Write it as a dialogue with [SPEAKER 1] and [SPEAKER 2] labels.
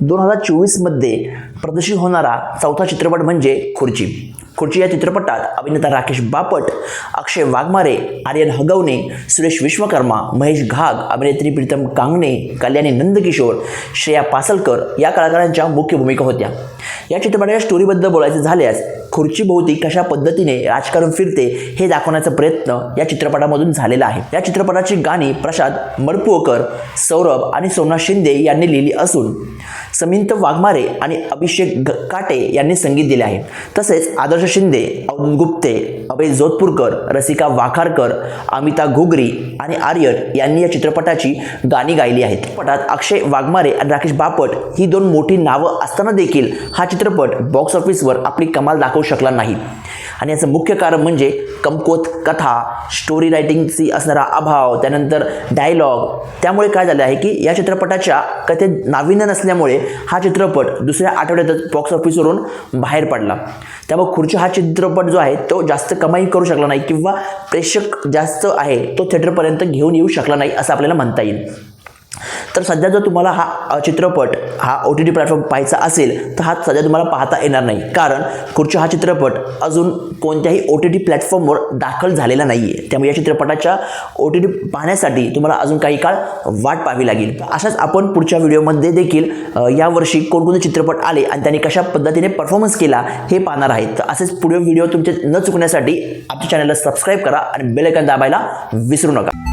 [SPEAKER 1] दोन हजार चोवीसमध्ये प्रदर्शित होणारा चौथा चित्रपट म्हणजे खुर्ची. खुर्ची या चित्रपटात अभिनेता राकेश बापट अक्षय वाघमारे आर्यन हगवणे सुरेश विश्वकर्मा महेश घाग अभिनेत्री प्रीतम कांगणे कल्याणी नंदकिशोर श्रेया पासलकर या कलाकारांच्या मुख्य भूमिका होत्या. या चित्रपटाच्या स्टोरीबद्दल बोलायचं झाल्यास खुर्चीभोवती कशा पद्धतीने राजकारण फिरते हे दाखवण्याचा प्रयत्न या चित्रपटामधून झालेला आहे. या चित्रपटाची गाणी प्रसाद मडपुळकर सौरभ आणि सोमनाथ शिंदे यांनी लिहिली असून समिंत वाघमारे आणि अभिषेक ग- काटे यांनी संगीत दिले आहे. तसेच आदर्श शिंदे अवधूत गुप्ते अभय जोधपूरकर रसिका वाखारकर अमिता घुगरी आणि आर्यन यांनी या चित्रपटाची गाणी गायली आहेत. चित्रपटात अक्षय वाघमारे आणि राकेश बापट ही दोन मोठी नावं असताना देखील हा चित्रपट बॉक्स ऑफिसवर आपली कमाल दाखवू शकला नाही. आणि याचं मुख्य कारण म्हणजे कमकोत कथा स्टोरी रायटिंगची असणारा अभाव त्यानंतर डायलॉग त्यामुळे काय झालं आहे की या चित्रपटाच्या कथेत नाविन्य नसल्यामुळे हा चित्रपट दुसऱ्या आठवड्यातच बॉक्स ऑफिसवरून बाहेर पडला. त्यामुळे खुर्ची हा चित्रपट जो आहे तो जास्त कमाई करू शकला नाही किंवा प्रेक्षक जास्त आहे तो थिएटरपर्यंत घेऊन येऊ शकला नाही असं आपल्याला म्हणता येईल. तर सध्या जर तुम्हाला हा चित्रपट हा ओ टी टी प्लॅटफॉर्म पाहायचा असेल तर हा सध्या तुम्हाला पाहता येणार नाही. कारण खुर्ची हा चित्रपट अजून कोणत्याही ओ टी टी प्लॅटफॉर्मवर दाखल झालेला नाही आहे त्यामुळे या चित्रपटाच्या ओ टी टी पाहण्यासाठी तुम्हाला अजून काही काळ वाट पाहावी लागेल. अशाच आपण पुढच्या व्हिडिओमध्ये देखील यावर्षी कोणकोणते चित्रपट आले आणि त्यांनी कशा पद्धतीने परफॉर्मन्स केला हे पाहणार आहेत. तर असेच पुढे व्हिडिओ तुमचे न चुकण्यासाठी आमच्या चॅनलला सबस्क्राईब करा आणि बेल दाबायला विसरू नका.